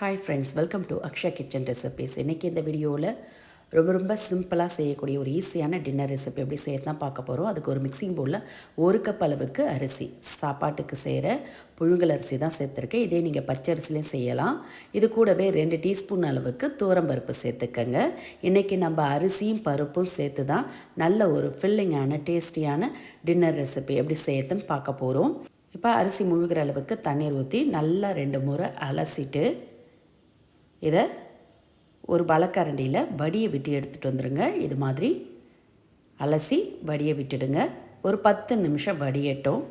Hi friends welcome to Aksha kitchen recipes இன்றைக்கி இந்த வீடியோவில் ரொம்ப ரொம்ப சிம்பிளாக செய்யக்கூடிய ஒரு ஈஸியான டின்னர் ரெசிபி எப்படி செய்ய தான் பார்க்க போகிறோம் அதுக்கு ஒரு மிக்சிங் பவுலில் ஒரு கப் அளவுக்கு அரிசி சாப்பாட்டுக்கு செய்கிற புழுங்கல் அரிசி தான் சேர்த்துருக்கேன். இதே நீங்கள் பச்சரிசிலையும் செய்யலாம். இது கூடவே ரெண்டு டீஸ்பூன் அளவுக்கு தூரம்பருப்பு சேர்த்துக்கங்க. இன்றைக்கி நம்ம அரிசியும் பருப்பும் சேர்த்து தான் நல்ல ஒரு ஃபில்லிங்கான டேஸ்டியான டின்னர் ரெசிபி எப்படி செய்யறதுன்னு பார்க்க போகிறோம் இப்போ அரிசி முழுகிற அளவுக்கு தண்ணீர் ஊற்றி நல்லா ரெண்டு முறை அலசிட்டு இதை ஒரு வழக்கரண்டியில் வடியை விட்டு எடுத்துகிட்டு வந்துடுங்க இது மாதிரி அலசி வடியை விட்டுடுங்க. ஒரு பத்து நிமிஷம் வடியட்டும்.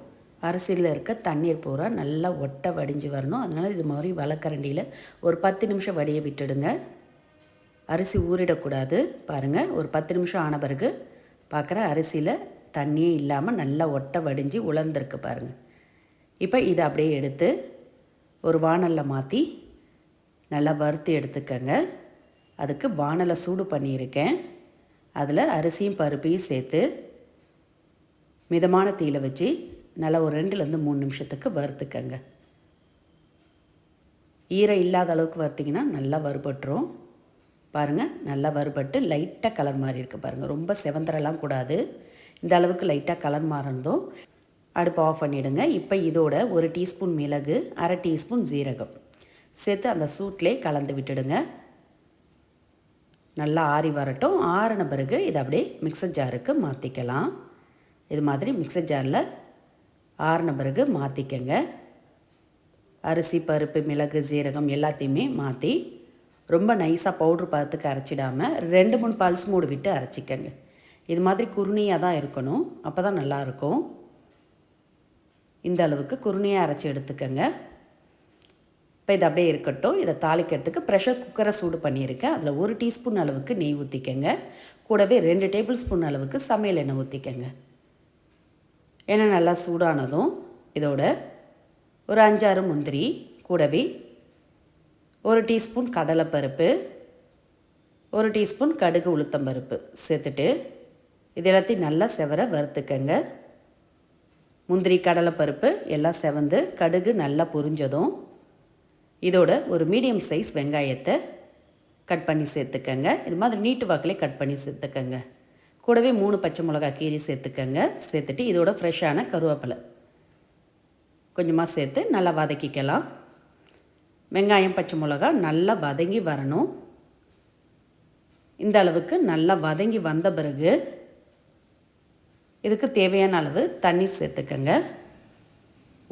அரிசியில் இருக்க தண்ணீர் பூரா நல்லா ஒட்டை வடிஞ்சு வரணும். அதனால் இது மாதிரி வழக்கரண்டியில் ஒரு பத்து நிமிஷம் வடியை விட்டுடுங்க. அரிசி ஊறிடக்கூடாது. பாருங்கள் ஒரு பத்து நிமிஷம் ஆன பிறகு பார்க்குற அரிசியில் தண்ணியே இல்லாமல் நல்லா ஒட்டை வடிஞ்சு உலர்ந்துருக்கு பாருங்கள் இப்போ இதை அப்படியே எடுத்து ஒரு வானலில் மாற்றி நல்லா வறுத்து எடுத்துக்கங்க. அதுக்கு வானலை சூடு பண்ணியிருக்கேன். அதில் அரிசியும் பருப்பையும் சேர்த்து மிதமான தீயில் வச்சு நல்லா ஒரு ரெண்டுலேருந்து மூணு நிமிஷத்துக்கு வறுத்துக்கங்க. ஈரம் இல்லாத அளவுக்கு வறுத்திங்கன்னா நல்லா வறுபட்டுரும். பாருங்கள் நல்லா வறுபட்டு லைட்டாக கலர் மாறி இருக்குது பாருங்கள் ரொம்ப செவந்தரெல்லாம் கூடாது. இந்த அளவுக்கு லைட்டாக கலர் மாறினதும் அடுப்பு ஆஃப் பண்ணிவிடுங்க இப்போ இதோட ஒரு டீஸ்பூன் மிளகு அரை டீஸ்பூன் ஜீரகம் சேர்த்து அந்த சூட்லேயே கலந்து விட்டுடுங்க. நல்லா ஆறி வரட்டும். ஆறின பிறகு இதை அப்படியே மிக்சர் ஜாருக்கு மாற்றிக்கலாம் இது மாதிரி மிக்சர் ஜாரில் ஆறின பிறகு மாற்றிக்கங்க அரிசி பருப்பு மிளகு ஜீரகம் எல்லாத்தையுமே மாற்றி ரொம்ப நைஸாக பவுட்ரு பார்த்துக்கு அரைச்சிடாமல் ரெண்டு மூணு பல்ஸ் மூடு விட்டு அரைச்சிக்கங்க. இது மாதிரி குருணியாக தான் இருக்கணும். அப்போ தான் நல்லாயிருக்கும் இந்த அளவுக்கு குருணியாக அரைச்சி எடுத்துக்கங்க. இப்போ இது அப்படியே இருக்கட்டும். இதை தாளிக்கிறதுக்கு ப்ரெஷர் குக்கரை சூடு பண்ணியிருக்கேன். அதில் ஒரு டீஸ்பூன் அளவுக்கு நெய் ஊற்றிக்கங்க கூடவே ரெண்டு டேபிள் ஸ்பூன் அளவுக்கு சமையல் எண்ணெய் ஊற்றிக்கங்க எண்ணெய் நல்லா சூடானதும் இதோட ஒரு அஞ்சாறு முந்திரி கூடவே ஒரு டீஸ்பூன் கடலைப்பருப்பு ஒரு டீஸ்பூன் கடுகு உளுத்தம்பருப்பு சேர்த்துட்டு இது எல்லாத்தையும் நல்லா செவர வறுத்துக்கங்க. முந்திரி கடலைப்பருப்பு எல்லாம் செவந்து கடுகு நல்லா பொரிஞ்சதும் இதோட ஒரு மீடியம் சைஸ் வெங்காயத்தை கட் பண்ணி சேர்த்துக்கங்க. இது மாதிரி நீட்டு வாக்கிலே கட் பண்ணி சேர்த்துக்கங்க. கூடவே மூணு பச்சை மிளகா கீரி சேர்த்துக்கங்க. சேர்த்துட்டு இதோட ஃப்ரெஷ்ஷான கருவேப்பிலை கொஞ்சமாக சேர்த்து நல்லா வதக்கிக்கலாம். வெங்காயம் பச்சை மிளகா நல்லா வதங்கி வரணும். இந்த அளவுக்கு நல்லா வதங்கி வந்த பிறகு இதுக்கு தேவையான அளவு தண்ணீர் சேர்த்துக்கங்க.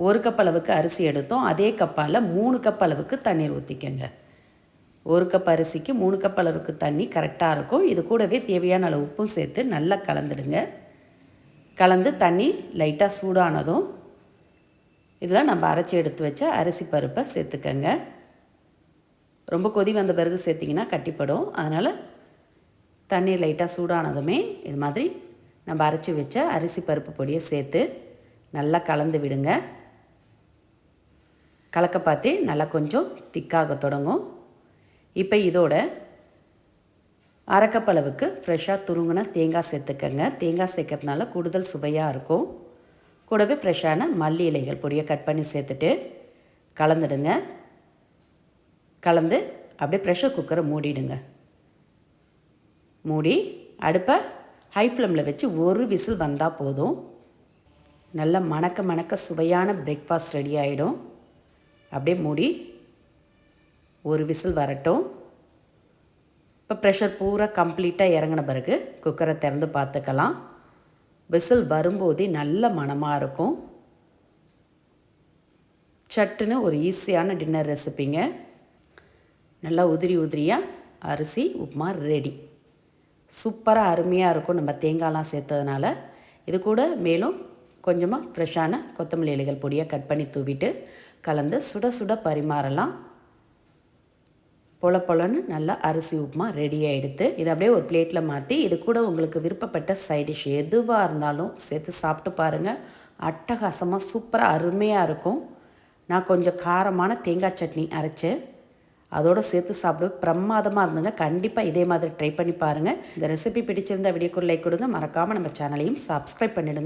ஒரு கப் அளவுக்கு அரிசி எடுத்தோம். அதே கப்பால் மூணு கப் அளவுக்கு தண்ணீர் ஊற்றிக்கங்க ஒரு கப் அரிசிக்கு மூணு கப் அளவுக்கு தண்ணி கரெக்டாக இருக்கும். இது கூடவே தேவையான அளவு உப்பும் சேர்த்து நல்லா கலந்துடுங்க. கலந்து தண்ணி லைட்டாக சூடானதும் இதில் நம்ம அரைச்சி எடுத்து வச்ச அரிசி பருப்பை சேர்த்துக்கங்க. ரொம்ப கொதி வந்த பிறகு சேர்த்திங்கன்னா கட்டிப்படும். அதனால் தண்ணீர் லைட்டாக சூடானதுமே இது மாதிரி நம்ம அரைச்சி வச்ச அரிசி பருப்பு பொடியை சேர்த்து நல்லா கலந்து விடுங்க. கலக்க பார்த்து நல்லா கொஞ்சம் திக்காக தொடங்கும். இப்போ இதோட அரைக்கப்பளவுக்கு ஃப்ரெஷ்ஷாக துருங்கின தேங்காய் சேர்த்துக்கங்க. தேங்காய் சேர்க்கறதுனால கூடுதல் சுவையாக இருக்கும். கூடவே ஃப்ரெஷ்ஷான மல்லி இலைகள் பொடியை கட் பண்ணி சேர்த்துட்டு கலந்துடுங்க. கலந்து அப்படியே ப்ரெஷர் குக்கரை மூடிடுங்க. மூடி அடுப்பை ஹை ஃப்ளேமில் வச்சு ஒரு விசில் வந்தால் போதும். நல்ல மணக்க மணக்க சுவையான பிரேக்ஃபாஸ்ட் ரெடி ஆகிடும் அப்படியே மூடி ஒரு விசில் வரட்டும். இப்போ ப்ரெஷர் பூரா கம்ப்ளீட்டாக இறங்கின பிறகு குக்கரை திறந்து பார்த்துக்கலாம். விசில் வரும்போதே நல்ல மணமாக இருக்கும். சட்டுன்னு ஒரு ஈஸியான டின்னர் ரெசிப்பிங்க நல்லா உதிரி உதிரியாக அரிசி உப்புமா ரெடி சூப்பராக அருமையாக இருக்கும். நம்ம தேங்காய்லாம் சேர்த்ததுனால. இது கூட மேலும் கொஞ்சமாக ஃப்ரெஷ்ஷான கொத்தமல்லி இலைகள் பொடியாக கட் பண்ணி தூவிட்டு கலந்து சுட சுட பரிமாறலாம். பொல பொலன்னு நல்லா அரிசி உப்புமா ரெடியாக எடுத்து இதை அப்படியே ஒரு பிளேட்டில் மாற்றி இது கூட உங்களுக்கு விருப்பப்பட்ட சைட் டிஷ் எதுவாக இருந்தாலும் சேர்த்து சாப்பிட்டு பாருங்கள் அட்டகாசமாக சூப்பராக அருமையாக இருக்கும். நான் கொஞ்சம் காரமான தேங்காய் சட்னி அரைச்சேன் அதோடு சேர்த்து சாப்பிட பிரமாதமாக இருந்துங்க. கண்டிப்பாக இதே மாதிரி ட்ரை பண்ணி பாருங்கள் இந்த ரெசிபி பிடிச்சிருந்த வீடியோக்கு லைக் கொடுங்க. மறக்காமல் நம்ம சேனலையும் சப்ஸ்கிரைப் பண்ணிவிடுங்க